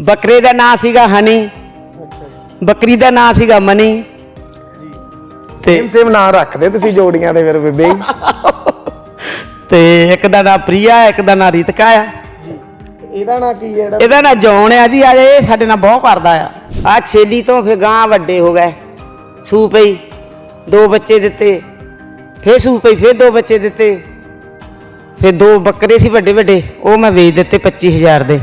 ਬੱਕਰੇ ਦਾ ਨਾਂ ਸੀਗਾ ਹਨੀ। ਅੱਛਾ ਬੱਕਰੀ ਦਾ ਨਾਂ ਸੀਗਾ ਮਨੀ। ਤੇ ਸੇਮ ਸੇਮ ਨਾਂ ਰੱਖਦੇ ਤੁਸੀਂ ਜੋੜੀਆਂ ਦੇ ਫਿਰ ਬੇਬੇ ਤੇ ਇੱਕ ਦਾ ਨਾਂ ਪ੍ਰਿਆ ਇੱਕ ਦਾ ਨਾਂ ਰੀਤਕਾ ਆ। ਜੀ। ਇਹਦਾ ਨਾਂ ਕੀ ਜਿਹੜਾ ਇਹਦਾ ਨਾਂ ਜੌਨ ਆ ਜੀ ਆ ਇਹ ਸਾਡੇ ਨਾਲ ਬਹੁਤ ਕਰਦਾ ਆ। ਆ ਛੇਲੀ ਤੋਂ ਫਿਰ ਗਾਂ ਵੱਡੇ ਹੋ ਗਏ। ਸੂ ਪਈ ਦੋ ਬੱਚੇ ਦਿੱਤੇ। ਫਿਰ ਸੂ ਪਈ ਫਿਰ ਦੋ ਬੱਚੇ ਦਿੱਤੇ। ਫਿਰ ਦੋ ਬੱਕਰੇ ਸੀ ਵੱਡੇ ਵੱਡੇ ਉਹ ਮੈਂ ਵੇਚ ਦਿੱਤੇ 25000 ਦੇ।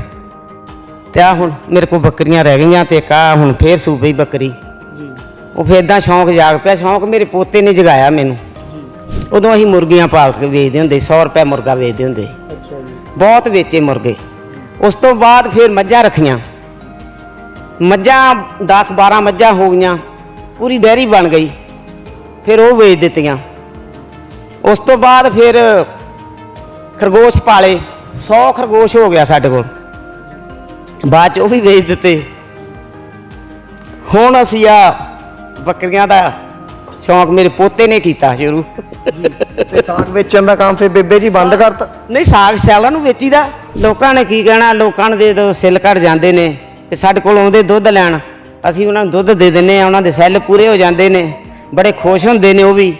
ਤੇ ਆ ਹੁਣ ਮੇਰੇ ਕੋਲ ਬੱਕਰੀਆਂ ਰਹਿ ਗਈਆਂ ਤੇ ਇੱਕ ਹੁਣ ਫੇਰ ਸੂ ਪਈ ਬੱਕਰੀ। ਜੀ। ਉਹ ਫਿਰ ਇਦਾਂ ਸ਼ੌਂਕ ਜਾਗ ਪਿਆ ਸ਼ੌਂਕ ਮੇਰੇ ਪੋਤੇ ਨੇ ਜਗਾਇਆ ਮੈਨੂੰ। ਜੀ। ਉਦੋਂ ਅਸੀਂ ਮੁਰਗੀਆਂ ਪਾਲ ਕੇ ਵੇਚਦੇ ਹੁੰਦੇ 100 ਰੁਪਏ ਮੁਰਗਾ ਵੇਚਦੇ ਹੁੰਦੇ ਅੱਛਾ ਜੀ। ਬਹੁਤ ਵੇਚੇ ਮੁਰਗੇ। ਉਸ ਤੋਂ ਬਾਅਦ ਫਿਰ ਮੱਝਾਂ ਰੱਖੀਆਂ। ਮੱਝਾਂ 10 12 ਮੱਝਾਂ ਹੋ ਗਈਆਂ ਪੂਰੀ ਡੈਰੀ ਬਣ ਗਈ। ਫਿਰ ਉਹ ਵੇਚ ਦਿੱਤੀਆਂ। ਉਸ ਤੋਂ ਬਾਅਦ ਫਿਰ ਖਰਗੋਸ਼ ਪਾਲੇ। 100 ਖਰਗੋਸ਼ ਹੋ ਗਿਆ ਸਾਡੇ ਕੋਲ। ਬਾਅਦ ਚ ਉਹ ਵੀ ਵੇਚ ਦਿੱਤੇ। ਹੁਣ ਅਸੀਂ ਆ ਬੱਕਰੀਆਂ ਦਾ ਸ਼ੌਂਕ ਮੇਰੇ ਪੋਤੇ ਨੇ ਕੀਤਾ ਸ਼ੁਰੂ। ਤੇ ਸਾਗ ਵੇਚਣ ਦਾ ਕੰਮ ਫਿਰ ਬੇਬੇ ਜੀ ਬੰਦ ਕਰਤਾ? ਨਹੀਂ ਸਾਗ ਸਿਆਲਾਂ ਨੂੰ ਵੇਚੀਦਾ। ਲੋਕਾਂ ਨੇ ਕੀ ਕਹਿਣਾ? ਲੋਕਾਂ ਨੇ ਦੇ ਦੋ ਸਿੱਲ ਘੜ ਜਾਂਦੇ ਨੇ। ਤੇ ਸਾਡੇ ਕੋਲ ਆਉਂਦੇ ਦੁੱਧ ਲੈਣ। ਅਸੀਂ ਉਹਨਾਂ ਨੂੰ ਦੁੱਧ ਦੇ ਦਿੰਨੇ ਆ ਉਹਨਾਂ ਦੇ ਸੈੱਲ ਪੂਰੇ ਹੋ ਜਾਂਦੇ ਨੇ। ਬੜੇ ਖੁਸ਼ ਹੁੰਦੇ ਨੇ ਉਹ ਵੀ।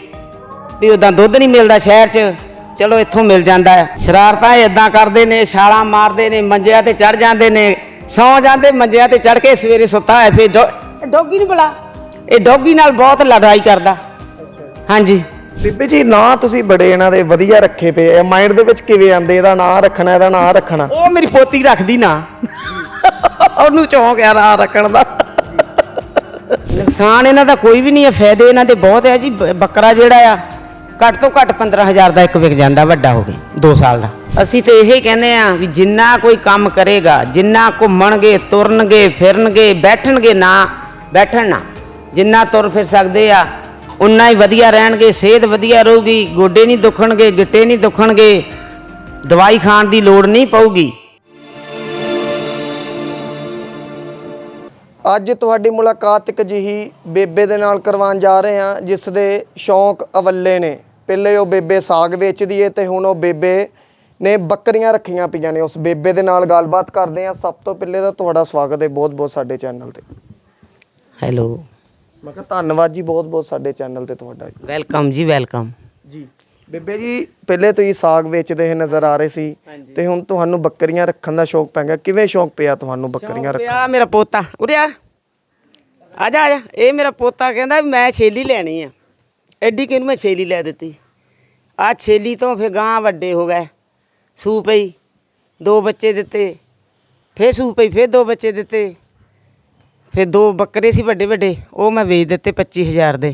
ਵੀ ਉਦਾਂ ਦੁੱਧ ਨਹੀਂ ਮਿਲਦਾ ਸ਼ਹਿਰ 'ਚ। ਚਲੋ ਇੱਥੋਂ ਮਿਲ ਜਾਂਦਾ। ਹੈ ਸ਼ਰਾਰਤਾਂ ਇਦਾਂ ਕਰਦੇ ਨੇ ਛਾਲਾਂ ਮਾਰਦੇ ਨੇ ਮੰਜਿਆਂ ਤੇ ਚੜ ਜਾਂਦੇ ਨੇ। ਸੌ ਜਾਂਦੇ ਮੰਜਿਆਂ ਤੇ ਚੜ ਕੇ ਸਵੇਰੇ ਸੁੱਤਾ ਹੈ ਫਿਰ ਡੌਗੀ ਨੂੰ ਬੁਲਾ ਇਹ ਡੌਗੀ ਨਾਲ ਬਹੁਤ ਲੜਾਈ ਕਰਦਾ। ਅੱਛਾ। ਹਾਂਜੀ। ਬੀਬੀ ਜੀ ਨਾਂ ਤੁਸੀਂ ਬੜੇ ਇਹਨਾਂ ਦੇ ਵਧੀਆ ਰੱਖੇ ਪਏ ਆ। ਮਾਈਂਡ ਦੇ ਵਿੱਚ ਕਿਵੇਂ ਆਂਦੇ ਇਹਦਾ ਨਾਂ ਰੱਖਣਾ ਇਹਦਾ ਨਾਂ ਰੱਖਣਾ। ਉਹ ਮੇਰੀ ਪੋਤੀ ਰੱਖਦੀ ਨਾ। ਉਹਨੂੰ ਚੌਂਕ ਆ ਰਾਂ ਰੱਖਣ ਦਾ। ਨੁਕਸਾਨ ਇਹਨਾਂ ਦਾ ਕੋਈ ਵੀ ਨਹੀਂ ਹੈ। ਫਾਇਦੇ ਇਹਨਾਂ ਦੇ ਬਹੁਤ ਹੈ ਜੀ। ਬ- ਬੱਕਰਾ ਜਿਹੜਾ ਆ ਘੱਟ ਤੋਂ ਘੱਟ 15000 ਦਾ ਇੱਕ ਵਿਕ ਜਾਂਦਾ ਵੱਡਾ ਹੋ ਕੇ 2 ਸਾਲ ਦਾ। ਅਸੀਂ ਤੇ ਇਹ ਕਹਿੰਦੇ ਆ ਵੀ ਜਿੰਨਾ ਕੋਈ ਕੰਮ ਕਰੇਗਾ ਜਿੰਨਾ ਘੁੰਮਣਗੇ ਤੁਰਨਗੇ ਫਿਰਨਗੇ ਬੈਠਣਗੇ ਨਾ ਬੈਠਣ ਨਾ। ਜਿੰਨਾ ਤੁਰ ਫਿਰ ਸਕਦੇ ਆ ਉਨਾ ਹੀ ਵਧੀਆ ਰਹਿਣਗੇ ਸਿਹਤ ਵਧੀਆ ਰਹੂਗੀ ਗੋਡੇ ਨਹੀਂ ਦੁਖਣਗੇ ਗਿੱਟੇ ਨਹੀਂ ਦੁਖਣਗੇ ਦਵਾਈ ਖਾਣ ਦੀ ਲੋੜ ਨਹੀਂ ਪਊਗੀ। ਅੱਜ ਤੁਹਾਡੀ ਮੁਲਾਕਾਤ ਇੱਕ ਜਿਹੀ ਬੇਬੇ ਦੇ ਨਾਲ ਕਰਵਾਉਣ ਜਾ ਰਹੇ ਹਾਂ ਜਿਸ ਦੇ ਸ਼ੌਂਕ ਅਵੱਲੇ ਨੇ। ਪਹਿਲੇ ਉਹ ਬੇਬੇ ਸਾਗ ਵੇਚਦੀ ਏ ਤੇ ਹੁਣ ਉਹ ਬੇਬੇ ਨੇ ਬੱਕਰੀਆਂ ਰੱਖੀਆਂ ਪਈਆਂ ਨੇ। ਉਸ ਬੇਬੇ ਦੇ ਨਾਲ ਗੱਲਬਾਤ ਕਰਦੇ ਹਾਂ ਸਭ ਤੋਂ ਪਹਿਲੇ ਤਾਂ ਤੁਹਾਡਾ ਸਵਾਗਤ ਹੈ ਬਹੁਤ ਬਹੁਤ ਸਾਡੇ ਚੈਨਲ ਤੇ। ਹੈਲੋ। ਮੈਂ ਕਿਹਾ ਧੰਨਵਾਦ ਜੀ ਬਹੁਤ ਬਹੁਤ ਸਾਡੇ ਚੈਨਲ ਤੇ ਤੁਹਾਡਾ। ਵੈਲਕਮ ਜੀ ਵੈਲਕਮ। ਜੀ। ਬੇਬੇ ਜੀ ਪਹਿਲੇ ਤੁਸੀਂ ਸਾਗ ਵੇਚਦੇ ਹੋਏ ਨਜ਼ਰ ਆ ਰਹੇ ਸੀ ਤੇ ਹੁਣ ਤੁਹਾਨੂੰ ਬੱਕਰੀਆਂ ਰੱਖਣ ਦਾ ਸ਼ੌਂਕ ਪੈ ਗਿਆ। ਕਿਵੇਂ ਸ਼ੌਂਕ ਪਿਆ ਤੁਹਾਨੂੰ ਬੱਕਰੀਆਂ ਰੱਖਣ ਆ ਮੇਰਾ ਪੋਤਾ। ਉਰੇ ਆ। ਆ ਜਾ ਆ ਜਾ। ਇਹ ਮੇਰਾ ਪੋਤਾ ਕਹਿੰਦਾ ਮੈਂ ਛੇਲੀ ਲੈਣੀ ਆ। ਐਡੀ ਕਿਨੂੰ ਮੈਂ ਛੇਲੀ ਲੈ ਦਿੱਤੀ? ਆ ਛੇਲੀ ਤੋਂ ਫਿਰ ਗਾਂ ਵੱਡੇ ਹੋ ਗਏ। ਸੂ ਪਈ ਦੋ ਬੱਚੇ ਦਿੱਤੇ। ਫਿਰ ਸੂ ਪਈ ਫਿਰ ਦੋ ਬੱਚੇ ਦਿੱਤੇ। ਫਿਰ ਦੋ ਬੱਕਰੇ ਸੀ ਵੱਡੇ ਵੱਡੇ ਉਹ ਮੈਂ ਵੇਚ ਦਿੱਤੇ 25000 ਦੇ।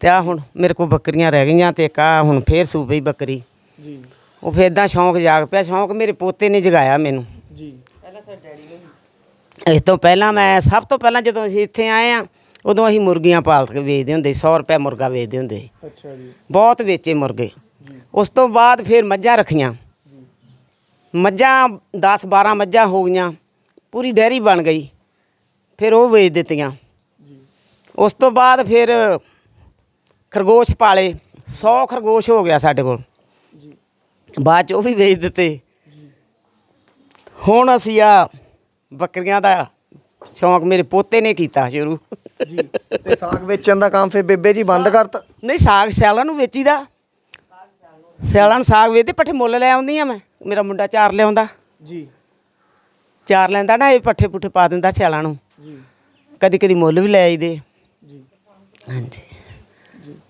ਤੇ ਆ ਹੁਣ ਮੇਰੇ ਕੋਲ ਬੱਕਰੀਆਂ ਰਹਿ ਗਈਆਂ ਤੇ ਇੱਕ ਆ ਹੁਣ ਫੇਰ ਸੂ ਪਈ ਬੱਕਰੀ। ਜੀ। ਉਹ ਫਿਰ ਇਦਾਂ ਸ਼ੌਂਕ ਜਾਗ ਪਿਆ ਸ਼ੌਂਕ ਮੇਰੇ ਪੋਤੇ ਨੇ ਜਗਾਇਆ ਮੈਨੂੰ। ਜੀ। ਇਸ ਤੋਂ ਪਹਿਲਾਂ ਮੈਂ ਸਭ ਤੋਂ ਪਹਿਲਾਂ ਜਦੋਂ ਅਸੀਂ ਇੱਥੇ ਆਏ ਆ ਉਦੋਂ ਅਸੀਂ ਮੁਰਗੀਆਂ ਪਾਲ ਕੇ ਵੇਚਦੇ ਹੁੰਦੇ 100 ਰੁਪਏ ਮੁਰਗਾ ਵੇਚਦੇ ਹੁੰਦੇ ਸੀ। ਅੱਛਾ ਜੀ। ਬਹੁਤ ਵੇਚੇ ਮੁਰਗੇ। ਉਸ ਤੋਂ ਬਾਅਦ ਫਿਰ ਮੱਝਾਂ ਰੱਖੀਆਂ। ਮੱਝਾਂ 10 12 ਮੱਝਾਂ ਹੋ ਗਈਆਂ ਪੂਰੀ ਡੈਰੀ ਬਣ ਗਈ। ਫਿਰ ਉਹ ਵੇਚ ਦਿੱਤੀਆਂ। ਉਸ ਤੋਂ ਬਾਅਦ ਫਿਰ ਖਰਗੋਸ਼ ਪਾਲੇ। 100 ਖਰਗੋਸ਼ ਹੋ ਗਿਆ ਸਾਡੇ ਕੋਲ। ਬਾਅਦ ਚ ਉਹ ਵੀ ਵੇਚ ਦਿੱਤੇ। ਹੁਣ ਅਸੀਂ ਆ ਬੱਕਰੀਆਂ ਦਾ ਸ਼ੌਂਕ ਮੇਰੇ ਪੋਤੇ ਨੇ ਕੀਤਾ ਸ਼ੁਰੂ ਜੀ ਤੇ ਸਾਗ ਵੇਚਣ ਦਾ ਕੰਮ ਫਿਰ ਬੇਬੇ ਜੀ ਬੰਦ ਕਰਤਾ? ਨਹੀਂ ਸਾਗ ਸਿਆਲਾਂ ਨੂੰ ਵੇਚੀਦਾ। ਸਿਆਲਾਂ ਨੂੰ ਸਾਗ ਵੇਚਦੇ ਪੱਠੇ ਮੁੱਲ ਲੈ ਆਉਂਦੀ ਆ ਮੈਂ। ਮੇਰਾ ਮੁੰਡਾ ਚਾਰ ਲਿਆਉਂਦਾ। ਜੀ। ਚਾਰ ਲੈਂਦਾ ਨਾ ਇਹ ਪੱਠੇ ਪੁੱਠੇ ਪਾ ਦਿੰਦਾ ਸਿਆਲਾਂ ਨੂੰ। ਜੀ। ਕਦੀ ਕਦੀ ਮੁੱਲ ਵੀ ਲੈ ਆਈਦੇ। ਜੀ। ਹਾਂਜੀ।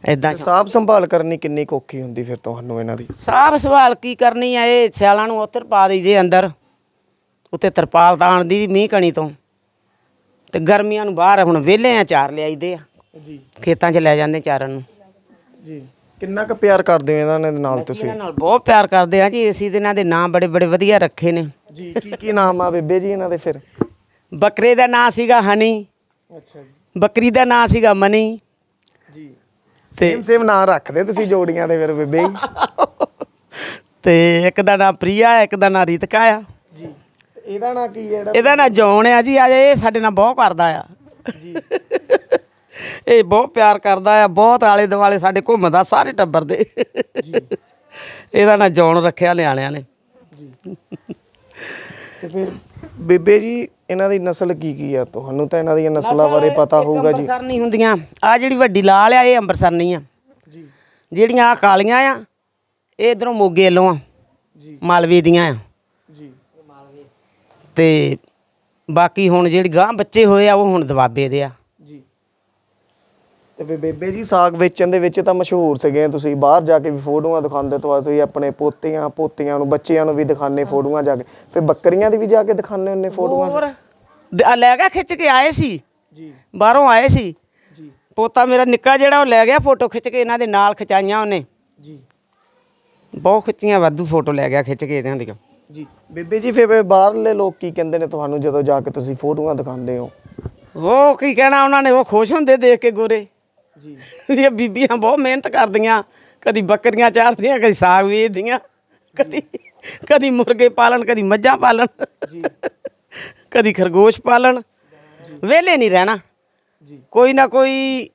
ਇਦਾਂ ਸਾਬ ਸੰਭਾਲ ਕਰਨੀ ਕਿੰਨੀ ਕੁ ਔਖੀ ਹੁੰਦੀ ਫਿਰ ਤੁਹਾਨੂੰ ਇਹਨਾਂ ਦੀ? ਸਾਫ਼ ਸਵਾਲ ਕੀ ਕਰਨੀ ਆ ਇਹ ਸਿਆਲਾਂ ਨੂੰ ਉੱਤਰ ਪਾ ਦਈਦੇ ਅੰਦਰ। ਉੱਤੇ ਤਰਪਾਲ ਤਾਣ ਦੀ ਮੀਂਹ ਕਣੀ ਤੋਂ। ਤੇ ਗਰਮੀਆਂ ਨੂੰ ਬਾਹਰ ਹੁਣ ਵਿਹਲੇ ਆ ਚਾਰ ਲਿਆਈਦੇ ਆ। ਜੀ। ਖੇਤਾਂ 'ਚ ਲੈ ਜਾਂਦੇ ਚਾਰਨ ਨੂੰ। ਜੀ। ਕਿੰਨਾ ਕੁ ਪਿਆਰ ਕਰਦੇ ਹੋ ਇਹਨਾਂ ਦੇ ਨਾਲ ਤੁਸੀਂ? ਇਹਨਾਂ ਨਾਲ ਬਹੁਤ ਪਿਆਰ ਕਰਦੇ ਆ ਜੀ ਅਸੀਂ ਤੇ ਇਹਨਾਂ ਦੇ ਨਾਂ ਬੜੇ ਬੜੇ ਵਧੀਆ ਰੱਖੇ ਨੇ। ਜੀ ਕੀ ਕੀ ਨਾਮ ਆ ਬੇਬੇ ਜੀ ਇਹਨਾਂ ਦੇ ਫਿਰ? ਬੱਕਰੇ ਦਾ ਨਾਂ ਸੀਗਾ ਹਨੀ। ਅੱਛਾ ਜੀ। ਬੱਕਰੀ ਦਾ ਨਾਂ ਸੀਗਾ ਮਨੀ। ਜੀ। ਤੇ ਸੇਮ ਸੇਮ ਨਾਂ ਰੱਖਦੇ ਤੁਸੀਂ ਜੋੜੀਆਂ ਦੇ ਫਿਰ ਬੇਬੇ ਜੀ। ਤੇ ਇੱਕ ਦਾ ਨਾਂ ਪ੍ਰਿਆ ਇੱਕ ਦਾ ਨਾਂ ਰੀਤਕਾ ਆ। ਇਹਦਾ ਨਾਂ ਕੀ ਹੈ ਜਿਹੜਾ ਇਹਦਾ ਨਾਂ ਜੌਨ ਆ ਜੀ ਆ ਇਹ ਸਾਡੇ ਨਾਲ ਬਹੁਤ ਕਰਦਾ ਆ। ਜੀ। ਇਹ ਬਹੁਤ ਪਿਆਰ ਕਰਦਾ ਆ ਬਹੁਤ ਆਲੇ ਦੁਆਲੇ ਸਾਡੇ ਘੁੰਮਦਾ ਸਾਰੇ ਟੱਬਰ ਦੇ। ਜੀ। ਇਹਦਾ ਨਾਂ ਜੌਨ ਰੱਖਿਆ ਨਿਆਣਿਆਂ ਨੇ। ਜੀ। ਤੇ ਫਿਰ ਬੇਬੇ ਜੀ ਇਹਨਾਂ ਦੀ ਨਸਲ ਕੀ ਕੀ ਆ? ਤੁਹਾਨੂੰ ਤਾਂ ਇਹਨਾਂ ਦੀਆਂ ਨਸਲਾਂ ਬਾਰੇ ਪਤਾ ਹੋਊਗਾ ਜੀ। ਅੰਮ੍ਰਿਤਸਰ ਨਹੀਂ ਹੁੰਦੀਆਂ। ਆ ਜਿਹੜੀ ਵੱਡੀ ਲਾਲ ਆ ਇਹ ਅੰਮ੍ਰਿਤਸਰ ਨਹੀਂ ਆ। ਜੀ। ਜਿਹੜੀਆਂ ਆ ਕਾਲੀਆਂ ਆ ਇਹ ਇਧਰੋਂ ਮੋਗੇ ਵੱਲੋਂ ਆ ਜੀ। ਮਾਲਵੇ ਦੀਆਂ ਆ। ਤੇ ਬਾਕੀ ਹੁਣ ਜਿਹੜੀ ਗਾਂ ਬੱਚੇ ਹੋਏ ਆ ਉਹ ਹੁਣ ਦਵਾਬੇ ਦੇ ਆ। ਜੀ। ਤੇ ਫਿਰ ਬੇਬੇ ਜੀ ਸਾਗ ਵੇਚਣ ਦੇ ਵਿੱਚ ਤਾਂ ਮਸ਼ਹੂਰ ਸੀਗੇ ਤੁਸੀਂ। ਬਾਹਰ ਜਾ ਕੇ ਵੀ ਫੋਟੋਆਂ ਦਿਖਾਉਂਦੇ ਤੋਂ ਅਸੀਂ ਆਪਣੇ ਪੋਤੀਆਂ ਪੋਤੀਆਂ ਨੂੰ ਬੱਚਿਆਂ ਨੂੰ ਵੀ ਦਿਖਾਣੇ ਫੋਟੋਆਂ ਜਾ ਕੇ। ਫਿਰ ਬੱਕਰੀਆਂ ਦੀ ਵੀ ਜਾ ਕੇ ਦਿਖਾਣੇ ਹੁੰਨੇ ਫੋਟੋਆਂ? ਹੋਰ ਦ- ਆ ਲੈ ਗਿਆ ਖਿੱਚ ਕੇ ਆਏ ਸੀ। ਜੀ। ਬਾਹਰੋਂ ਆਏ ਸੀ। ਜੀ। ਪੋਤਾ ਮੇਰਾ ਨਿੱਕਾ ਜਿਹੜਾ ਉਹ ਲੈ ਗਿਆ ਫੋਟੋ ਖਿੱਚ ਕੇ ਇਹਨਾਂ ਦੇ ਨਾਲ ਖਿਚਾਈਆਂ ਉਹਨੇ। ਜੀ। ਬਹੁਤ ਖਿੱਚੀਆਂ ਵਾਧੂ ਫੋਟੋ ਲੈ ਗਿਆ ਖਿੱਚ ਕੇ ਇਹਨਾਂ ਦੀਆਂ। ਜੀ। ਬੇਬੇ ਜੀ ਫਿਰ ਬਾਹਰਲੇ ਲੋਕ ਕੀ ਕਹਿੰਦੇ ਨੇ ਤੁਹਾਨੂੰ ਜਦੋਂ ਜਾ ਕੇ ਤੁਸੀਂ ਫੋਟੋਆਂ ਦਿਖਾਉਂਦੇ ਹੋ? ਉਹ ਕੀ ਕਹਿਣਾ ਉਹਨਾਂ ਨੇ ਉਹ ਖੁਸ਼ ਹੁੰਦੇ ਦੇਖ ਕੇ ਗੋਰੇ। ਜੀ। ਇਹ ਬੀਬੀਆਂ ਬਹੁਤ ਮਿਹਨਤ ਕਰਦੀਆਂ ਕਦੀ ਬੱਕਰੀਆਂ ਚਾਰਦੀਆਂ ਕਦੀ ਸਾਗ ਵੇਚਦੀਆਂ ਕਦੀ ਕਦੀ ਮੁਰਗੇ ਪਾਲਣ ਕਦੀ ਮੱਝਾਂ ਪਾਲਣ ਜੀ। ਕਦੀ ਖਰਗੋਸ਼ ਪਾਲਣ। ਵਿਹਲੇ ਨਹੀਂ ਰਹਿਣਾ। ਜੀ। ਕੋਈ ਨਾ ਕੋਈ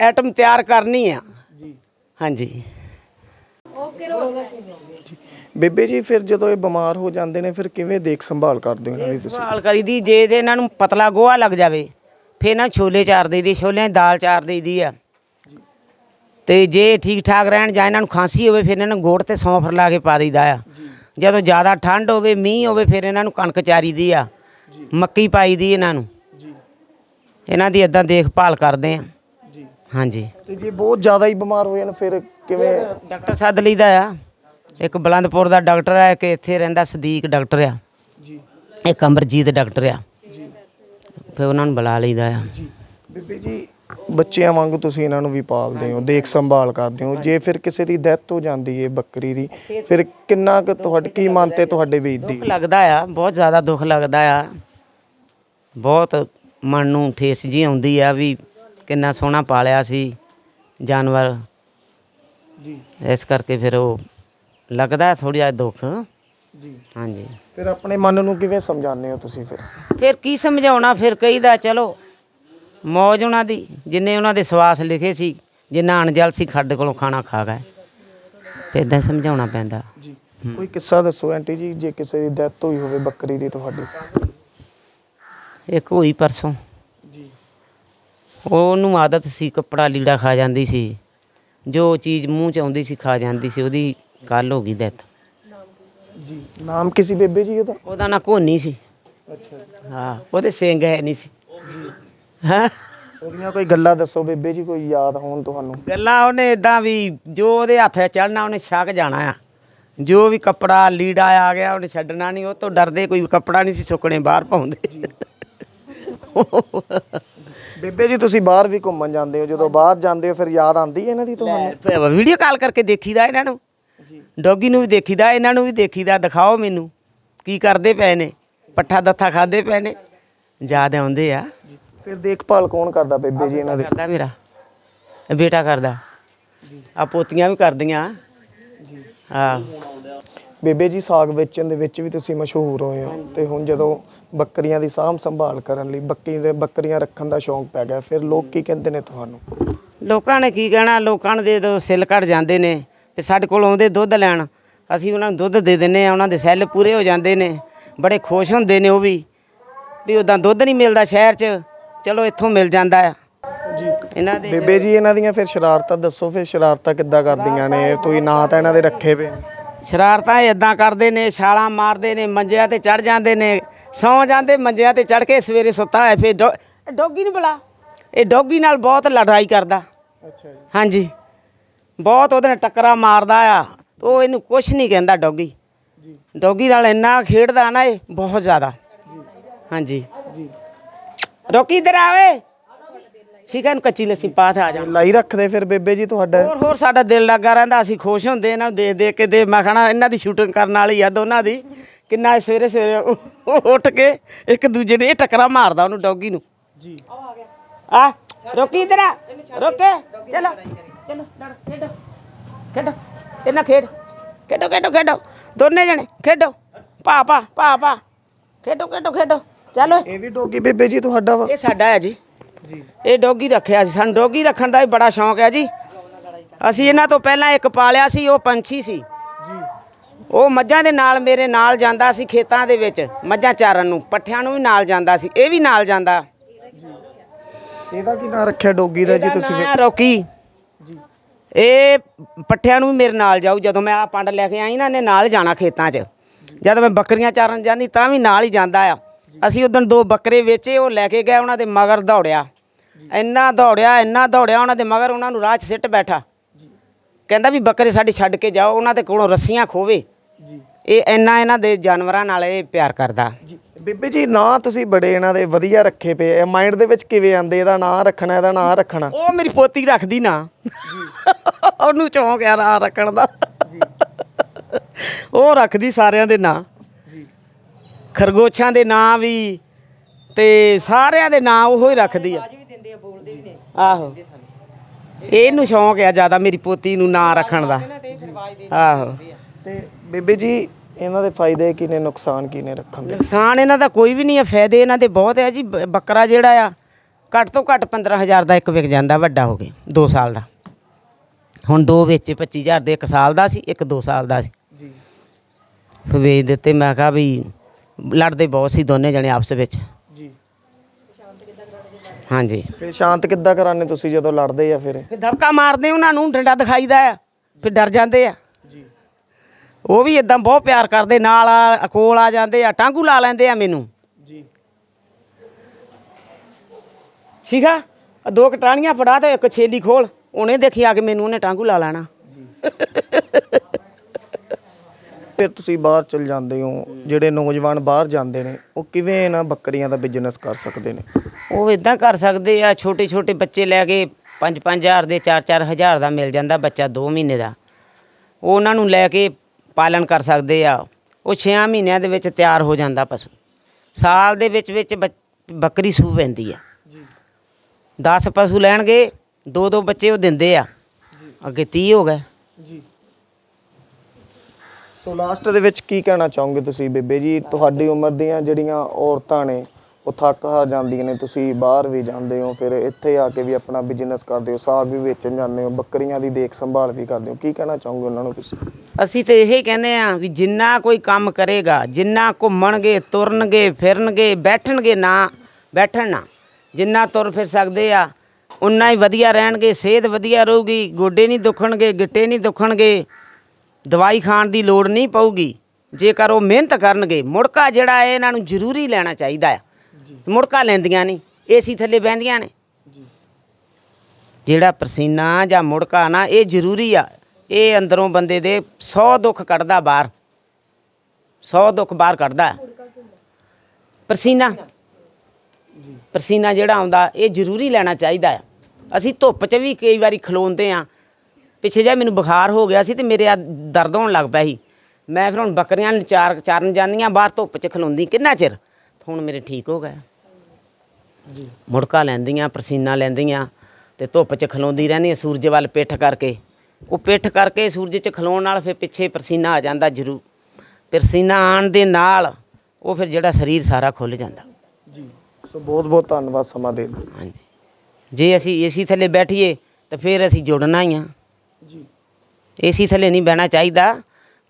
ਐਟਮ ਤਿਆਰ ਕਰਨੀ ਆ। ਜੀ। ਹਾਂਜੀ। ਬੇਬੇ ਜੀ ਫਿਰ ਜਦੋਂ ਇਹ ਬਿਮਾਰ ਹੋ ਜਾਂਦੇ ਨੇ ਫਿਰ ਕਿਵੇਂ ਦੇਖ ਸੰਭਾਲ ਕਰਦੇ ਹੋ ਇਹਨਾਂ ਦੀ ਤੁਸੀਂ? ਸਵਾਲ ਕਰੀਦੀ ਜੇ ਤੇ ਇਹਨਾਂ ਨੂੰ ਪਤਲਾ ਗੋਹਾ ਲੱਗ ਜਾਵੇ ਫੇਰ ਇਹਨਾਂ ਨੂੰ ਛੋਲੇ ਚਾਰ ਦੇਈਦੀ ਛੋਲਿਆਂ ਦੀ ਦਾਲ ਚਾਰ ਦੇਈਦੀ ਆ। ਤੇ ਜੇ ਠੀਕ ਠਾਕ ਰਹਿਣ ਜਾਂ ਇਹਨਾਂ ਨੂੰ ਖਾਂਸੀ ਹੋਵੇ ਫਿਰ ਇਹਨਾਂ ਨੂੰ ਗੋੜ ਤੇ ਸੌਂਫ ਲਾ ਕੇ ਪਾ ਦਈਦਾ ਆ। ਜਦੋਂ ਜ਼ਿਆਦਾ ਠੰਡ ਹੋਵੇ ਮੀਂਹ ਹੋਵੇ ਫਿਰ ਇਹਨਾਂ ਨੂੰ ਕਣਕ ਚਾਰੀ ਦੀ ਆ। ਮੱਕੀ ਪਾਈ ਦੀ ਇਹਨਾਂ ਨੂੰ। ਜੀ। ਇਹਨਾਂ ਦੀ ਇਦਾਂ ਦੇਖਭਾਲ ਕਰਦੇ ਆ। ਹਾਂਜੀ। ਤੇ ਜੇ ਬਹੁਤ ਜ਼ਿਆਦਾ ਹੀ ਬਿਮਾਰ ਹੋ ਜਾਣ ਫਿਰ ਕਿਵੇਂ? ਡਾਕਟਰ ਸੱਦ ਲਈਦਾ ਆ। ਇੱਕ ਬਲੰਦਪੁਰ ਦਾ ਡਾਕਟਰ ਆ ਇੱਕ ਇੱਥੇ ਰਹਿੰਦਾ ਸਦੀਕ ਡਾਕਟਰ ਆ। ਜੀ। ਇੱਕ ਅਮਰਜੀਤ ਡਾਕਟਰ ਆ। ਜੀ। ਫਿਰ ਉਹਨਾਂ ਨੂੰ ਬੁਲਾ ਲਈਦਾ ਆ। ਜੀ। ਬੀਬੀ ਜੀ ਬੱਚਿਆਂ ਵਾਂਗੂ ਤੁਸੀਂ ਇਹਨਾਂ ਨੂੰ ਵੀ ਪਾਲਦੇ ਹੋ ਦੇਖ ਸੰਭਾਲ ਕਰਦੇ ਹੋ। ਜੇ ਫਿਰ ਕਿਸੇ ਦੀ ਡੈਥ ਹੋ ਜਾਂਦੀ ਹੈ ਬੱਕਰੀ ਦੀ ਫਿਰ ਕਿੰਨਾ ਕੁ ਤੁਹਾਡੇ ਕੀ ਮਨ ਤੇ ਤੁਹਾਡੇ ਬੀਤਦੀ? ਦੁੱਖ ਲੱਗਦਾ ਆ ਬਹੁਤ ਜ਼ਿਆਦਾ ਦੁੱਖ ਲੱਗਦਾ ਆ। ਬਹੁਤ ਮਨ ਨੂੰ ਠੇਸ ਜੀ ਆਉਂਦੀ ਆ ਵੀ ਕਿੰਨਾ ਸੋਹਣਾ ਪਾਲਿਆ ਸੀ ਜਾਨਵਰ। ਜੀ। ਇਸ ਕਰਕੇ ਫਿਰ ਉਹ ਲੱਗਦਾ ਥੋੜੀ ਜਿਹਾ ਦੁੱਖ। ਜੀ। ਹਾਂਜੀ। ਫਿਰ ਆਪਣੇ ਮਨ ਨੂੰ ਕਿਵੇਂ ਸਮਝਾਉਂਦੇ ਹੋ ਤੁਸੀਂ ਫਿਰ? ਫਿਰ ਕੀ ਸਮਝਾਉਣਾ? ਫਿਰ ਕਹੀਦਾ ਚਲੋ ਮੌਜ ਉਹਨਾਂ ਦੀ ਜਿੰਨੇ ਉਹਨਾਂ ਦੇ ਸਵਾਸ ਲਿਖੇ ਸੀ ਜਿੰਨਾ ਅਣਜਲ ਸੀ ਖੱਡ ਕੋਲੋਂ ਖਾਣਾ ਖਾ ਗਏ। ਫਿਰ ਇਦਾਂ ਸਮਝਾਉਣਾ ਪੈਂਦਾ। ਜੀ। ਕੋਈ ਕਿੱਸਾ ਦੱਸੋ ਆਂਟੀ ਜੀ ਜੇ ਕਿਸੇ ਦੀ ਡੈਥ ਹੋਈ ਹੋਵੇ ਬੱਕਰੀ ਦੀ ਤੁਹਾਡੀ? ਇੱਕ ਹੋਈ ਪਰਸੋਂ। ਜੀ। ਉਹਨੂੰ ਆਦਤ ਸੀ ਕੱਪੜਾ ਲੀੜਾ ਖਾ ਜਾਂਦੀ ਸੀ। ਜੋ ਚੀਜ਼ ਮੂੰਹ ਚ ਆਉਂਦੀ ਸੀ ਖਾ ਜਾਂਦੀ ਸੀ ਉਹਦੀ ਕੱਲ ਹੋ ਗਈ ਡੈਥ ਜੀ ਨਾਮ ਕਿਸੇ ਬੇਬੇ ਜੀ ਉਹਦਾ? ਉਹਦਾ ਨਾਂ ਕੋਨੀ ਸੀ। ਅੱਛਾ ਹਾਂ ਉਹਦੇ ਸਿੰਘ ਹੈ ਨਹੀਂ ਸੀ। ਹਾਂ? ਉਹਦੀਆਂ ਕੋਈ ਗੱਲਾਂ ਦੱਸੋ ਬੇਬੇ ਜੀ ਕੋਈ ਯਾਦ ਹੋਣ ਤੁਹਾਨੂੰ? ਗੱਲਾਂ ਉਹਨੇ ਇਦਾਂ ਵੀ ਜੋ ਉਹਦੇ ਹੱਥ ਚੜਨਾ ਉਹਨੇ ਛਕ ਜਾਣਾ ਆ। ਜੋ ਵੀ ਕੱਪੜਾ ਲੀੜਾ ਆ ਗਿਆ ਉਹਨੇ ਛੱਡਣਾ ਨਹੀਂ ਉਹ ਤੋਂ ਡਰਦੇ ਕੋਈ ਕੱਪੜਾ ਨਹੀਂ ਸੀ ਸੁੱਕਣੇ ਬਾਹਰ ਪਾਉਂਦੇ। ਬੇਬੇ ਜੀ ਤੁਸੀਂ ਬਾਹਰ ਵੀ ਘੁੰਮਣ ਜਾਂਦੇ ਹੋ ਜਦੋਂ ਬਾਹਰ ਜਾਂਦੇ ਹੋ ਫਿਰ ਯਾਦ ਆਉਂਦੀ ਹੈ ਇਹਨਾਂ ਦੀ ਤੁਹਾਨੂੰ? ਵੀਡੀਓ ਕਾਲ ਕਰਕੇ ਦੇਖੀਦਾ ਇਹਨਾਂ ਨੂੰ। ਜੀ। ਡੌਗੀ ਨੂੰ ਵੀ ਦੇਖੀਦਾ ਇਹਨਾਂ ਨੂੰ ਵੀ ਦੇਖੀਦਾ ਦਿਖਾਓ ਮੈਨੂੰ। ਕੀ ਕਰਦੇ ਪਏ ਨੇ? ਪੱਠਾ ਦੱਥਾ ਖਾਦੇ ਪਏ ਨੇ? ਯਾਦ ਆਉਂਦੇ ਆ। ਫਿਰ ਦੇਖਭਾਲ ਕੌਣ ਕਰਦਾ ਬੇਬੇ ਜੀ ਇਹਨਾਂ ਦੀ? ਕਰਦਾ ਮੇਰਾ। ਬੇਟਾ ਕਰਦਾ। ਆ ਪੋਤੀਆਂ ਵੀ ਕਰਦੀਆਂ। ਹਾਂ। ਬੇਬੇ ਜੀ ਸਾਗ ਵੇਚਣ ਦੇ ਵਿੱਚ ਵੀ ਤੁਸੀਂ ਮਸ਼ਹੂਰ ਹੋਏ ਹੋ ਤੇ ਹੁਣ ਜਦੋਂ ਬੱਕਰੀਆਂ ਦੀ ਸਾਂਭ ਸੰਭਾਲ ਕਰਨ ਲਈ ਬੱਕਰੀ ਦੇ ਬੱਕਰੀਆਂ ਰੱਖਣ ਦਾ ਸ਼ੌਂਕ ਪੈ ਗਿਆ ਫਿਰ ਲੋਕ ਕੀ ਕਹਿੰਦੇ ਨੇ ਤੁਹਾਨੂੰ? ਲੋਕਾਂ ਨੇ ਕੀ ਕਹਿਣਾ? ਲੋਕਾਂ ਦੇ ਜਦੋਂ ਸਿੱਲ ਘਟ ਜਾਂਦੇ ਨੇ ਤੇ ਸਾਡੇ ਕੋਲ ਆਉਂਦੇ ਦੁੱਧ ਲੈਣ। ਅਸੀਂ ਉਹਨਾਂ ਨੂੰ ਦੁੱਧ ਦੇ ਦਿੰਨੇ ਆ ਉਹਨਾਂ ਦੇ ਸੈੱਲ ਪੂਰੇ ਹੋ ਜਾਂਦੇ ਨੇ। ਬੜੇ ਖੁਸ਼ ਹੁੰਦੇ ਨੇ ਉਹ ਵੀ ਵੀ ਉਦਾਂ ਦੁੱਧ ਨਹੀਂ ਮਿਲਦਾ ਸ਼ਹਿਰ 'ਚ। ਚਲੋ ਇੱਥੋਂ ਮਿਲ ਜਾਂਦਾ। ਆ ਇਹਨਾਂ ਦੇ ਬੇਬੇ ਜੀ ਇਹਨਾਂ ਦੀਆਂ ਫਿਰ ਸ਼ਰਾਰਤਾਂ ਦੱਸੋ ਫਿਰ ਸ਼ਰਾਰਤਾਂ ਕਿੱਦਾਂ ਕਰਦੀਆਂ ਨੇ? ਤੁਸੀਂ ਨਾਂ ਤਾਂ ਇਹਨਾਂ ਦੇ ਰੱਖੇ ਵੇ। ਸ਼ਰਾਰਤਾਂ ਇਦਾਂ ਕਰਦੇ ਨੇ ਛਾਲਾਂ ਮਾਰਦੇ ਨੇ ਮੰਜਿਆਂ ਤੇ ਚੜ ਜਾਂਦੇ ਨੇ ਸੌ ਜਾਂਦੇ ਮੰਜਿਆਂ ਤੇ ਚੜ ਕੇ ਸਵੇਰੇ ਸੁੱਤਾ ਹੋਇਆ ਫਿਰ ਡੋ- ਡੋਗੀ ਨੂੰ ਬੁਲਾ। ਇਹ ਡੋਗੀ ਨਾਲ ਬਹੁਤ ਲੜਾਈ ਕਰਦਾ। ਅੱਛਾ ਜੀ। ਹਾਂਜੀ। ਬਹੁਤ ਉਹਦੇ ਨਾਲ ਟੱਕਰਾਂ ਮਾਰਦਾ ਆ। ਉਹ ਇਹਨੂੰ ਕੁਝ ਨਹੀਂ ਕਹਿੰਦਾ ਡੋਗੀ। ਜੀ। ਡੋਗੀ ਨਾਲ ਇੰਨਾ ਖੇਡਦਾ ਨਾ ਇਹ ਬਹੁਤ ਜ਼ਿਆਦਾ। ਹਾਂਜੀ। ਜੀ। ਰੋਕੀ ਇਧਰ ਆਵੇ ਸ਼ਿਕਾ ਨੂੰ ਕੱਚੀ ਲੱਸੀ ਪਾ ਤੇ ਆ ਜਾ। ਲਾਈ ਰੱਖਦੇ ਫਿਰ ਬੇਬੇ ਜੀ ਤੁਹਾਡਾ। ਹੋਰ ਹੋਰ ਸਾਡਾ ਦਿਲ ਲੱਗਾ ਰਹਿੰਦਾ ਅਸੀਂ ਖੁਸ਼ ਹੁੰਦੇ ਇਹਨਾਂ ਨੂੰ ਦੇਖ ਦੇਖ ਕੇ ਦੇ ਮੈਂ ਕਹਣਾ ਇਹਨਾਂ ਦੀ ਸ਼ੂਟਿੰਗ ਕਰਨ ਵਾਲੀ ਆ ਦੋਨਾਂ ਦੀ। ਕਿੰਨਾ ਇਹ ਸਵੇਰੇ ਸਵੇਰੇ ਉ- ਉੱਠ ਕੇ ਇੱਕ ਦੂਜੇ ਨੇ ਇਹ ਟੱਕਰਾਂ ਮਾਰਦਾ ਉਹਨੂੰ ਡੌਗੀ ਨੂੰ। ਜੀ। ਆ ਰੋਕੀ ਇਧਰ ਆ ਰੋਕੇ ਚਲੋ ਚਲੋ ਲੜ ਖੇਡੋ ਖੇਡੋ ਇਹਨਾਂ ਖੇਡ ਖੇਡੋ ਖੇਡੋ ਖੇਡੋ ਦੋਨੇ ਜਣੇ ਖੇਡੋ ਪਾ ਪਾ ਪਾ ਪਾ ਖੇਡੋ ਖੇਡੋ ਖੇਡੋ ਚਲੋ। ਇਹ ਵੀ ਡੋਗੀ ਬੇਬੇ ਜੀ ਤੁਹਾਡਾ ਵਾ। ਇਹ ਸਾਡਾ ਹੈ ਜੀ। ਜੀ। ਇਹ ਡੋਗੀ ਰੱਖਿਆ ਸੀ। ਸਾਨੂੰ ਡੋਗੀ ਰੱਖਣ ਦਾ ਵੀ ਬੜਾ ਸ਼ੌਂਕ ਹੈ ਜੀ। ਅਸੀਂ ਇਹਨਾਂ ਤੋਂ ਪਹਿਲਾਂ ਇੱਕ ਪਾਲਿਆ ਸੀ ਉਹ ਪੰਛੀ ਸੀ। ਜੀ। ਉਹ ਮੱਝਾਂ ਦੇ ਨਾਲ ਮੇਰੇ ਨਾਲ ਜਾਂਦਾ ਸੀ ਖੇਤਾਂ ਦੇ ਵਿੱਚ ਮੱਝਾਂ ਚਾਰਨ ਨੂੰ। ਪੱਠਿਆਂ ਨੂੰ ਵੀ ਨਾਲ ਜਾਂਦਾ ਸੀ ਇਹ ਵੀ ਨਾਲ ਜਾਂਦਾ। ਇਹਦਾ ਕੀ ਨਾਂ ਰੱਖਿਆ ਡੋਗੀ ਦਾ ਜੀ ਤੁਸੀਂ ਨਾਂ ਰੋਕੀ। ਇਹ ਪੱਠਿਆਂ ਨੂੰ ਵੀ ਮੇਰੇ ਨਾਲ ਜਾਊ। ਜਦੋਂ ਮੈਂ ਆ ਪੰਡ ਲੈ ਕੇ ਆਈ ਨਾ ਇਹਨੇ ਨਾਲ ਜਾਣਾ ਖੇਤਾਂ 'ਚ। ਜਦ ਮੈਂ ਬੱਕਰੀਆਂ ਚਾਰਨ ਜਾਂਦੀ ਤਾਂ ਵੀ ਨਾਲ ਹੀ ਜਾਂਦਾ ਆ। ਅਸੀਂ ਉਦੋਂ ਦੋ ਬੱਕਰੇ ਵੇਚੇ ਉਹ ਲੈ ਕੇ ਗਏ ਉਹਨਾਂ ਦੇ ਮਗਰ ਦੌੜਿਆ। ਇੰਨਾ ਦੌੜਿਆ ਇੰਨਾ ਦੌੜਿਆ ਉਹਨਾਂ ਦੇ ਮਗਰ ਉਹਨਾਂ ਨੂੰ ਰਾਹ 'ਚ ਸਿੱਟ ਬੈਠਾ। ਕਹਿੰਦਾ ਵੀ ਬੱਕਰੇ ਸਾਡੇ ਛੱਡ ਕੇ ਜਾਓ ਉਹਨਾਂ ਦੇ ਕੋਲੋਂ ਰੱਸੀਆਂ ਖੋਵੇ। ਜੀ। ਇਹ ਇੰਨਾ ਇਹਨਾਂ ਦੇ ਜਾਨਵਰਾਂ ਨਾਲ ਇਹ ਪਿਆਰ ਕਰਦਾ। ਜੀ। ਬੇਬੇ ਜੀ ਨਾਂ ਤੁਸੀਂ ਬੜੇ ਇਹਨਾਂ ਦੇ ਵਧੀਆ ਰੱਖੇ ਪਏ ਮਾਈਂਡ ਦੇ ਵਿੱਚ ਕਿਵੇਂ ਆਂਦੇ ਇਹਦਾ ਨਾਂ ਰੱਖਣਾ ਇਹਦਾ ਨਾਂ ਰੱਖਣਾ। ਉਹ ਮੇਰੀ ਪੋਤੀ ਰੱਖਦੀ ਨਾ। ਉਹਨੂੰ ਚੌਂਕ ਆ ਨਾਂ ਰੱਖਣ ਦਾ। ਜੀ। ਉਹ ਰੱਖਦੀ ਸਾਰਿਆਂ ਦੇ ਨਾਂ। ਜੀ ਖਰਗੋਸ਼ਾਂ ਦੇ ਨਾਂ ਵੀ ਤੇ ਸਾਰਿਆਂ ਦੇ ਨਾਂ ਉਹੋ ਹੀ ਰੱਖਦੀ ਆ। ਆਹੋ। ਇਹਨੂੰ ਸ਼ੌਂਕ ਆ ਜ਼ਿਆਦਾ ਮੇਰੀ ਪੋਤੀ ਨੂੰ ਨਾਂ ਰੱਖਣ ਦਾ। ਆਹੋ। ਤੇ ਬੇਬੇ ਜੀ ਇਹਨਾਂ ਦੇ ਫਾਇਦੇ ਕੀ ਨੇ ਨੁਕਸਾਨ ਕੀ ਨੇ ਰੱਖਣ ਦੇ? ਨੁਕਸਾਨ ਇਹਨਾਂ ਦਾ ਕੋਈ ਵੀ ਨਹੀਂ ਹੈ ਫਾਇਦੇ ਇਹਨਾਂ ਦੇ ਬਹੁਤ ਹੈ ਜੀ। ਬ- ਬੱਕਰਾ ਜਿਹੜਾ ਆ ਘੱਟ ਤੋਂ ਘੱਟ 15000 ਦਾ ਇੱਕ ਵਿਕ ਜਾਂਦਾ ਵੱਡਾ ਹੋ ਕੇ 2 ਸਾਲ ਦਾ। ਹੁਣ ਦੋ ਵੇਚੇ 25000 ਦੇ 1 ਸਾਲ ਦਾ ਸੀ ਇੱਕ 2 ਸਾਲ ਦਾ ਸੀ। ਜੀ। ਫਿਰ ਵੇਚ ਦਿੱਤੇ ਮੈਂ ਕਿਹਾ ਵੀ ਲੜਦੇ ਬਹੁਤ ਸੀ ਦੋਨੇ ਜਣੇ ਆਪਸ ਵਿੱਚ। ਜੀ। ਹਾਂਜੀ। ਫਿਰ ਸ਼ਾਂਤ ਕਿੱਦਾਂ ਕਰਾਨੇ ਤੁਸੀਂ ਜਦੋਂ ਲੜਦੇ ਆ ਫਿਰ? ਫਿਰ ਦਬਕਾ ਮਾਰਦੇ ਉਹਨਾਂ ਨੂੰ ਡੰਡਾ ਦਿਖਾਈਦਾ ਆ ਫਿਰ ਡਰ ਜਾਂਦੇ ਆ। ਜੀ। ਉਹ ਵੀ ਇਦਾਂ ਬਹੁਤ ਪਿਆਰ ਕਰਦੇ ਨਾਲ ਆ ਕੋਲ ਆ ਜਾਂਦੇ ਆ ਟਾਂਗੂ ਲਾ ਲੈਂਦੇ ਆ ਮੈਨੂੰ। ਜੀ। ਠੀਕ ਆ? ਆਹ ਦੋ ਕਟਾਣੀਆਂ ਫੜਾ ਤੇ ਇੱਕ ਛੇਲੀ ਖੋਲ ਉਹਨੇ ਦੇਖੀ ਆ ਕੇ ਮੈਨੂੰ ਉਹਨੇ ਟਾਂਗੂ ਲਾ ਲੈਣਾ। ਫਿਰ ਤੁਸੀਂ ਬਾਹਰ ਚਲ ਜਾਂਦੇ ਹੋ ਜਿਹੜੇ ਨੌਜਵਾਨ ਬਾਹਰ ਜਾਂਦੇ ਨੇ ਉਹ ਕਿਵੇਂ ਇਹਨਾਂ ਬੱਕਰੀਆਂ ਦਾ ਬਿਜ਼ਨਸ ਕਰ ਸਕਦੇ ਨੇ? ਉਹ ਇਦਾਂ ਕਰ ਸਕਦੇ ਆ ਛੋਟੇ ਛੋਟੇ ਬੱਚੇ ਲੈ ਕੇ 5-5000 ਦੇ 4-4 ਹਜ਼ਾਰ ਦਾ ਮਿਲ ਜਾਂਦਾ ਬੱਚਾ 2 ਮਹੀਨੇ ਦਾ। ਉਹ ਉਹਨਾਂ ਨੂੰ ਲੈ ਕੇ ਪਾਲਣ ਕਰ ਸਕਦੇ ਆ। ਉਹ 6 ਮਹੀਨਿਆਂ ਦੇ ਵਿੱਚ ਤਿਆਰ ਹੋ ਜਾਂਦਾ ਪਸ਼ੂ। ਸਾਲ ਦੇ ਵਿੱਚ ਵਿੱਚ ਬੱਕਰੀ ਸੂ ਪੈਂਦੀ ਆ। ਜੀ। 10 ਪਸ਼ੂ ਲੈਣਗੇ ਦੋ ਦੋ ਬੱਚੇ ਉਹ ਦਿੰਦੇ ਆ। ਜੀ। ਅੱਗੇ 30 ਹੋ ਗਏ। ਜੀ। ਸੋ ਲਾਸਟ ਦੇ ਵਿੱਚ ਕੀ ਕਹਿਣਾ ਚਾਹੋਗੇ ਤੁਸੀਂ ਬੇਬੇ ਜੀ? ਤੁਹਾਡੀ ਉਮਰ ਦੀਆਂ ਜਿਹੜੀਆਂ ਔਰਤਾਂ ਨੇ, ਉਹ ਥੱਕ ਹਾਰ ਜਾਂਦੀਆਂ ਨੇ, ਤੁਸੀਂ ਬਾਹਰ ਵੀ ਜਾਂਦੇ ਹੋ, ਫਿਰ ਇੱਥੇ ਆ ਕੇ ਵੀ ਆਪਣਾ ਬਿਜ਼ਨਸ ਕਰਦੇ ਹੋ, ਸਾਗ ਵੀ ਵੇਚਣ ਜਾਂਦੇ ਹੋ, ਬੱਕਰੀਆਂ ਦੀ ਦੇਖ ਸੰਭਾਲ ਵੀ ਕਰਦੇ ਹੋ, ਕੀ ਕਹਿਣਾ ਚਾਹੋਗੇ ਉਹਨਾਂ ਨੂੰ ਤੁਸੀਂ? ਅਸੀਂ ਤੇ ਇਹ ਕਹਿੰਦੇ ਆ ਵੀ ਜਿੰਨਾ ਕੋਈ ਕੰਮ ਕਰੇਗਾ, ਜਿੰਨਾ ਘੁੰਮਣਗੇ, ਤੁਰਨਗੇ, ਫਿਰਨਗੇ, ਬੈਠਣਗੇ ਨਾ, ਬੈਠਣ ਨਾ, ਜਿੰਨਾ ਤੁਰ ਫਿਰ ਸਕਦੇ ਆ ਉਨਾ ਹੀ ਵਧੀਆ ਰਹਿਣਗੇ, ਸਿਹਤ ਵਧੀਆ ਰਹੂਗੀ, ਗੋਡੇ ਨਹੀਂ ਦੁਖਣਗੇ, ਗਿੱਟੇ ਨਹੀਂ ਦੁਖਣਗੇ। ਦਵਾਈ ਖਾਣ ਦੀ ਲੋੜ ਨਹੀਂ ਪਊਗੀ। ਜੇਕਰ ਉਹ ਮਿਹਨਤ ਕਰਨਗੇ ਮੁੜਕਾ ਜਿਹੜਾ ਹੈ ਇਹਨਾਂ ਨੂੰ ਜ਼ਰੂਰੀ ਲੈਣਾ ਚਾਹੀਦਾ ਆ ਮੁੜਕਾ ਲੈਂਦੀਆਂ ਨਹੀਂ ਏਸੀ ਥੱਲੇ ਬਹਿੰਦੀਆਂ ਨੇ। ਜੀ। ਜਿਹੜਾ ਪਸੀਨਾ ਜਾਂ ਮੁੜਕਾ ਨਾ ਇਹ ਜ਼ਰੂਰੀ ਆ। ਇਹ ਅੰਦਰੋਂ ਬੰਦੇ ਦੇ 100 ਦੁੱਖ ਕੱਢਦਾ ਬਾਹਰ। 100 ਦੁੱਖ ਬਾਹਰ ਕੱਢਦਾ। ਪਸੀਨਾ। ਪਸੀਨਾ ਜਿਹੜਾ ਆਉਂਦਾ ਇਹ ਜ਼ਰੂਰੀ ਲੈਣਾ ਚਾਹੀਦਾ ਆ ਅਸੀਂ ਧੁੱਪ 'ਚ ਵੀ ਕਈ ਵਾਰੀ ਖਲੋਂਦੇ ਆ ਪਿੱਛੇ ਜਿਹਾ ਮੈਨੂੰ ਬੁਖਾਰ ਹੋ ਗਿਆ ਸੀ ਤੇ ਮੇਰੇ ਆ ਦਰਦ ਹੋਣ ਲੱਗ ਪਿਆ ਸੀ। ਮੈਂ ਫਿਰ ਹੁਣ ਬੱਕਰੀਆਂ ਨੂੰ ਚਾਰ ਚਾਰਨ ਜਾਂਦੀਆਂ ਬਾਹਰ ਧੁੱਪ 'ਚ ਖਲੋਂਦੀ ਕਿੰਨਾ ਚਿਰ? ਹੁਣ ਮੇਰੇ ਠੀਕ ਹੋ ਗਿਆ ਜੀ। ਮੁੜਕਾ ਲੈਂਦੀਆਂ ਪਸੀਨਾ ਲੈਂਦੀਆਂ ਤੇ ਧੁੱਪ 'ਚ ਖਲੋਂਦੀ ਰਹਿੰਦੀਆਂ ਸੂਰਜ ਵੱਲ ਪਿੱਠ ਕਰਕੇ। ਉਹ ਪਿੱਠ ਕਰਕੇ ਸੂਰਜ 'ਚ ਖਲੋਣ ਨਾਲ ਫਿਰ ਪਿੱਛੇ ਪਸੀਨਾ ਆ ਜਾਂਦਾ ਜਰੂ ਪਸੀਨਾ ਆਣ ਦੇ ਨਾਲ ਉਹ ਫਿਰ ਜਿਹੜਾ ਸਰੀਰ ਸਾਰਾ ਖੁੱਲ ਜਾਂਦਾ। ਜੀ। ਸੋ ਬਹੁਤ ਬਹੁਤ ਧੰਨਵਾਦ ਸਮਾਂ ਦੇਣ ਲਈ। ਹਾਂਜੀ। ਜੇ ਅਸੀਂ ਏਸੀ ਥੱਲੇ ਬੈਠੀਏ ਤਾਂ ਫਿਰ ਅਸੀਂ ਜੁੜਨਾ ਹੀ ਆ। ਜੀ। ਏਸੀ ਥੱਲੇ ਨਹੀਂ ਬਹਿਣਾ ਚਾਹੀਦਾ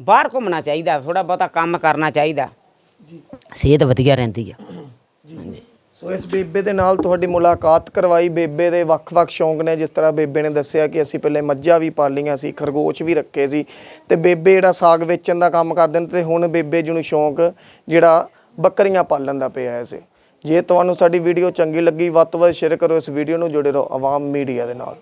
ਬਾਹਰ ਘੁੰਮਣਾ ਚਾਹੀਦਾ ਥੋੜਾ ਬਹੁਤਾ ਕੰਮ ਕਰਨਾ ਚਾਹੀਦਾ। ਜੀ। ਸਿਹਤ ਵਧੀਆ ਰਹਿੰਦੀ ਆ। ਜੀ। ਸੋ ਇਸ ਬੇਬੇ ਦੇ ਨਾਲ ਤੁਹਾਡੀ ਮੁਲਾਕਾਤ ਕਰਵਾਈ ਬੇਬੇ ਦੇ ਵੱਖ-ਵੱਖ ਸ਼ੌਂਕ ਨੇ ਜਿਸ ਤਰ੍ਹਾਂ ਬੇਬੇ ਨੇ ਦੱਸਿਆ ਕਿ ਅਸੀਂ ਪਹਿਲੇ ਮੱਝਾਂ ਵੀ ਪਾਲੀਆਂ ਸੀ ਖਰਗੋਸ਼ ਵੀ ਰੱਖੇ ਸੀ ਤੇ ਬੇਬੇ ਜਿਹੜਾ ਸਾਗ ਵੇਚਣ ਦਾ ਕੰਮ ਕਰਦੇ ਨੇ ਤੇ ਹੁਣ ਬੇਬੇ ਜੀ ਨੂੰ ਸ਼ੌਂਕ ਜਿਹੜਾ ਬੱਕਰੀਆਂ ਪਾਲਣ ਦਾ ਪਿਆ ਹੈ ਸੀ। ਜੇ ਤੁਹਾਨੂੰ ਸਾਡੀ ਵੀਡੀਓ ਚੰਗੀ ਲੱਗੀ ਵੱਧ ਤੋਂ ਵੱਧ ਸ਼ੇਅਰ ਕਰੋ ਇਸ ਵੀਡੀਓ ਨੂੰ ਜੁੜੇ ਰਹੋ ਆਵਾਮ ਮੀਡੀਆ ਦੇ ਨਾਲ।